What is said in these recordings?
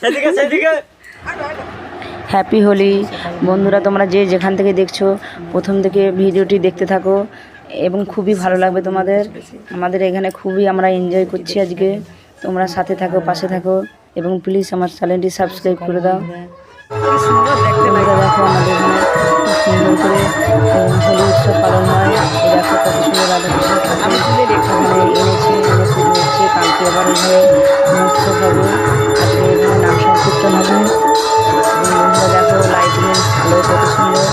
সেদিকে সেদিকে। হ্যাপি হোলি বন্ধুরা তোমরা যে যেখান থেকে দেখছ প্রথম থেকে ভিডিওটি দেখতে থাকো এবং খুবই ভালো লাগবে তোমাদের। আমাদের এখানে খুবই আমরা এনজয় করছি আজকে। তোমরা সাথে থাকো পাশে থাকো এবং প্লিজ আমার চ্যানেলটি সাবস্ক্রাইব করে দাও। দেখো আমাদের এখানে। খুব সুন্দর করে হোলি উৎসব পালন হয়। সংকীর্তন হবে। দেখো লাইটিং আলো কত সুন্দর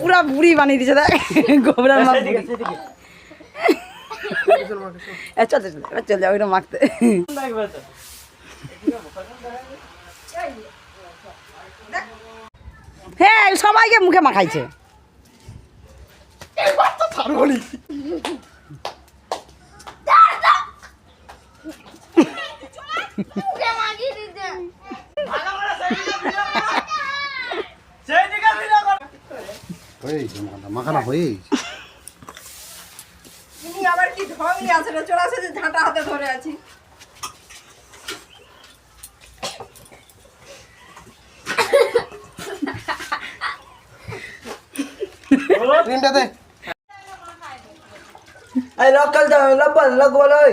পুরা বুড়ি বানিয়ে দিছে দেখ। গোবরার মাছ চল চল চল ওইটা মাখতে। হ্যাঁ সবাইকে মুখে মাখাইছে। মাখানা আবার কি ঢংই আছে না ঝাঁটা হাতে ধরে আছি। দে। এই লক কাল লক বল লক বল ওই।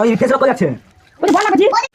ওই ফেসবুক করে যাচ্ছে। ওই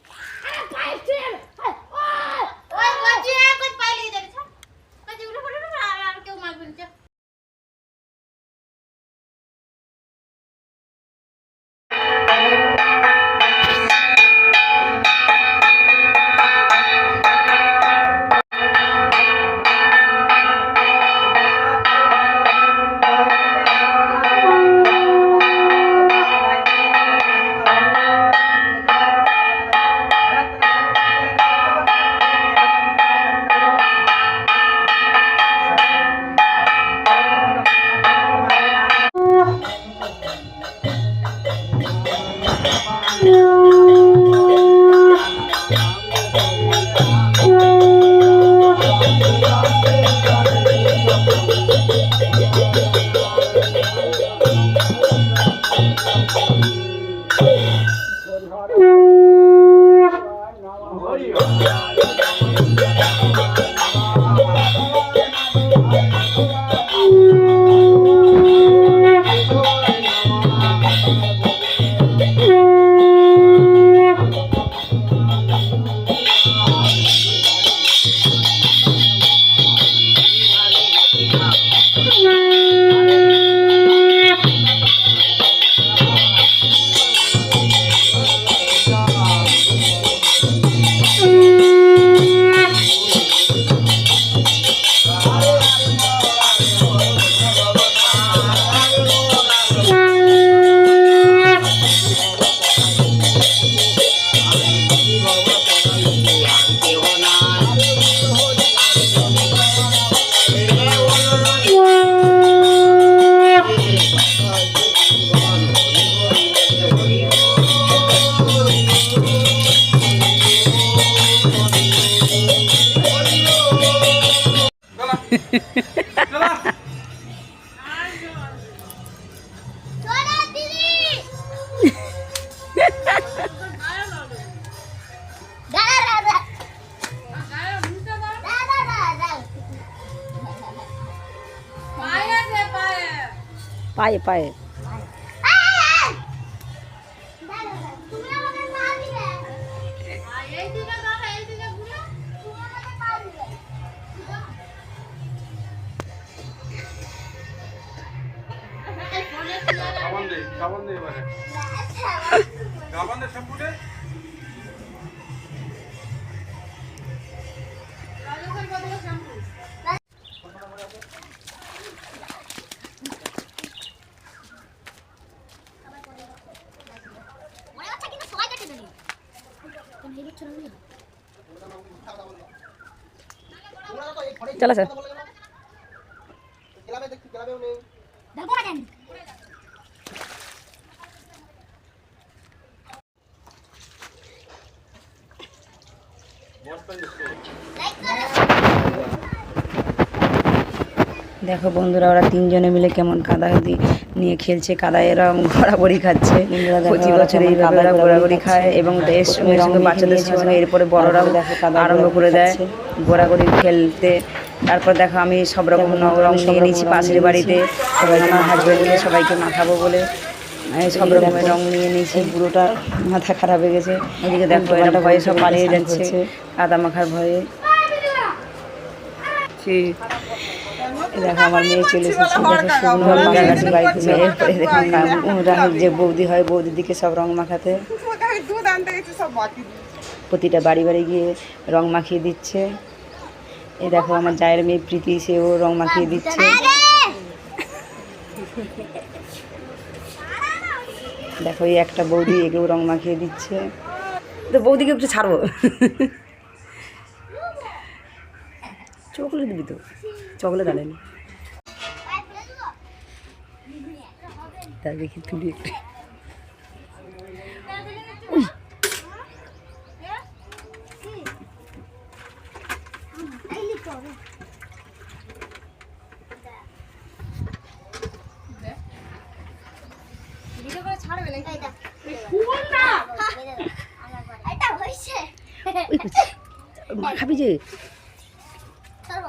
পায়ে পায়ে। তুমি আমাকে পা দিবে এই দিকে দাদা এই দিকে ঘুরে তুমি আমাকে পা দিবে সাবান দে সাবান দে এবারে আচ্ছা মনে হচ্ছে কিন্তু সবাই কেটে দেবে তুমি এই বছর আমি চলো স্যার। দেখো বন্ধুরা ওরা তিনজনে মিলে কেমন কাদা নিয়ে খেলছে কাদায় এরা ঘোরাঘুরি খাচ্ছে। প্রতি বছর ঘোরাঘুরি খায় এবং এর সঙ্গে সঙ্গে বাচ্চাদের সঙ্গে এরপরে বড়রাও আরম্ভ করে দেয়। ঘোরাঘুরি খেলতে তারপর দেখো আমি সব রকম রং নিয়ে নিয়েছি পাশের বাড়িতে। সবাই আমার হাজব্যান্ডকে সবাইকে মাখাবো বলে সব রকমের রং নিয়ে নিয়েছি। পুরোটা মাথা খারাপ হয়ে গেছে। এদিকে দেখো এরা ভয়ে সব পালিয়ে যাচ্ছে। কাদা মাখার ভয়ে। দেখো আমার মেয়ে চলে এসেছে। দেখো বাড়িতে মেয়ে। এরপরে দেখো যে বৌদি হয় বৌদির দিকে সব রং মাখাতে। দুধ আনতে গেছি সব বাকি প্রতিটা বাড়ি বাড়ি গিয়ে রং মাখিয়ে দিচ্ছে। এই দেখো, আমার জায়ের মেয়ে প্রীতি, সেও রং মাখিয়ে দিচ্ছে। দেখো, এই একটা বৌদি, একেও রং মাখিয়ে দিচ্ছে। তো বৌদিকে একটু ছাড়বো। চকলেট দিবি তো? চকলেট আনেনি। তা দেখি তুলি একটু এটা হইছে ওই মাখাবি যে সব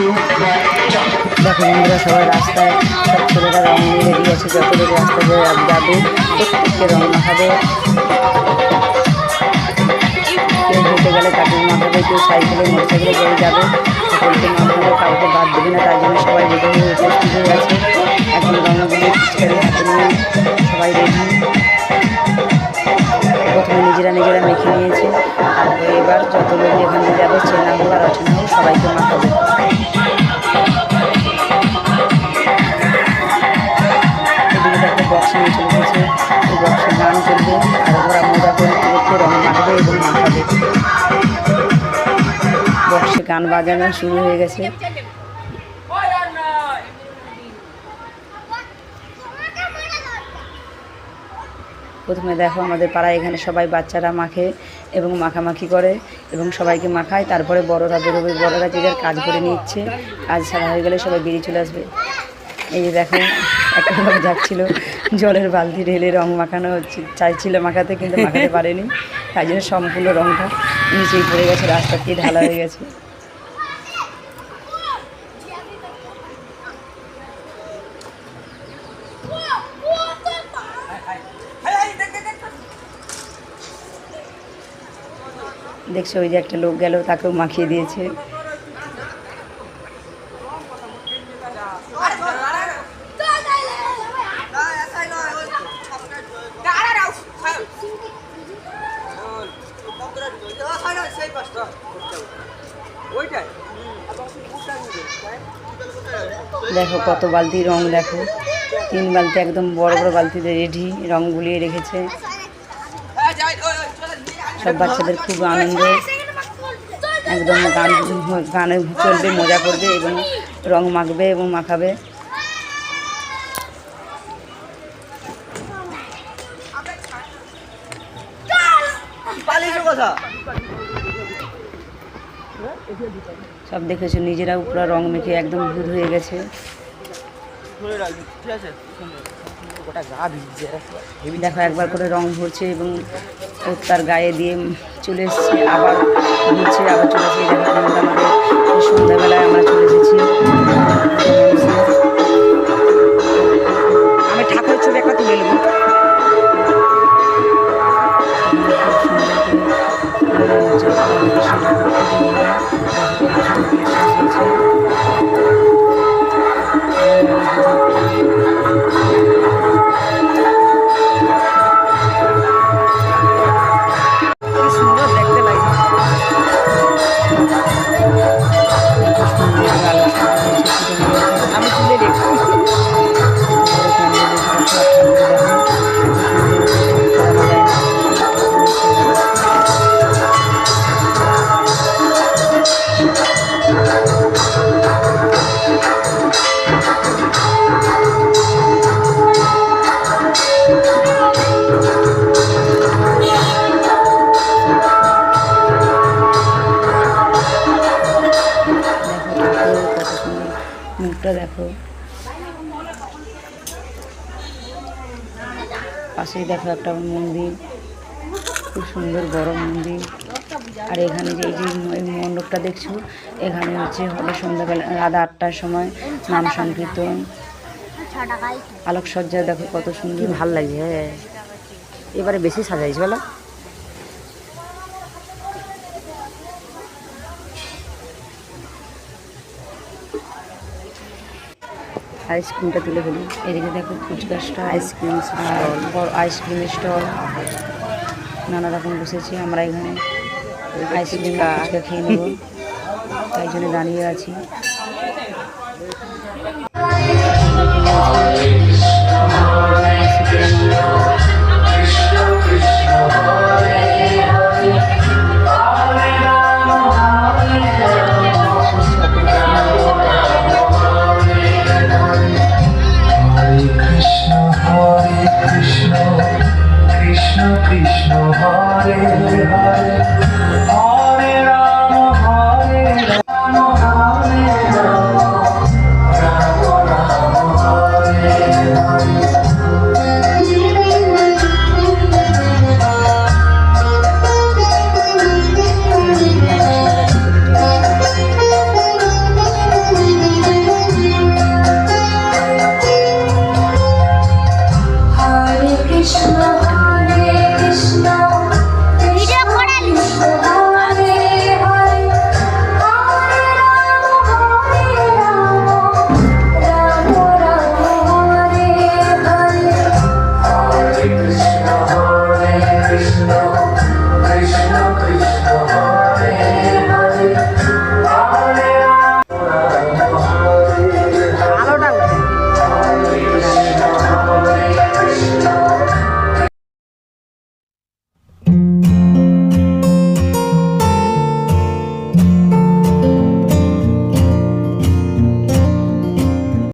ও দেখো বন্ধুরা, সবাই রাস্তায় সব ছেলেরা রং নিয়ে রেডি যত লোক রাস্তা দিয়ে যাবে, প্রত্যেককে রং মাখাবে। কেউ হেঁটে গেলে তাকে মাখাবে, কেউ সাইকেলে, মোটরসাইকেলে করে যাবে, সকলকে মাখাবে কাউকে বাদ দেবে না, তার জন্য সবাই রেডি হয়ে উপস্থিত হয়ে আছে। এখন রঙগুলি পিচকারি সবাই রেডি। প্রথমে নিজেরা নিজেরা মেখে নিয়েছে। তারপরে এবার যত লোক এখান যাবে চেনা হোক আর অচেনা হোক সবাইকে মাখাবে। গান বক্সে গান বাজানো শুরু হয়ে গেছে। প্রথমে দেখো আমাদের পাড়ায় এখানে সবাই বাচ্চারা মাখে এবং মাখামাখি করে এবং সবাইকে মাখায়। তারপরে বড়রা বেরোবে, বড়রা যে যার কাজ করে নিচ্ছে, কাজ সারা হয়ে গেলে সবাই বেরিয়ে চলে আসবে। এই যে দেখো, একটা লোক যাচ্ছিল। জলের বালতি ঢেলে রং মাখানো হচ্ছে। চাইছিল মাখাতে, কিন্তু মাখাতে পারেনি। তাই জন্য সম্পূর্ণ রংটা নিচেই পড়ে গেছে, রাস্তা দিয়ে ঢালা হয়ে গেছে। দেখছ, ওই যে একটা লোক গেল, তাকেও মাখিয়ে দিয়েছে। দেখো কত বালতি রং দেখো। তিন বালতি একদম বড় বড় বালতিতে রেডি, রং গুলিয়ে রেখেছে। সব বাচ্চাদের খুব আনন্দ। একদম গান গানে চলবে, মজা করবে এবং রং মাখবে এবং মাখাবে। সব দেখেছ, নিজেরাও পুরো রং মেখে একদম ভূত হয়ে গেছে। দেখো, একবার করে রং ভরছে এবং তার গায়ে দিয়ে চলে এসছে, আবার ঘুরছে আবার চলে এসছে দেখো একটা মন্দির। খুব সুন্দর বড় মন্দির। আর এখানে যে এই মণ্ডপটা দেখছ, এখানে হচ্ছে হবে সন্ধ্যাবেলা রাত আটটার সময় নাম সংকীর্তন। আলোকসজ্জা দেখো কত সুন্দর। ভালো লাগছে হ্যাঁ। এবারে বেশি সাজাইছে, বলো। আইসক্রিমটা তুলে ফেলি। এদিকে দেখো fuchka stall. Ice cream stall. বড় আইসক্রিম স্টল। নানা রকম বসেছি আমরা এখানে। আইসক্রিম ফুচকা খেয়ে নেব। তাই জন্য দাঁড়িয়ে আছি। আইসক্রিম।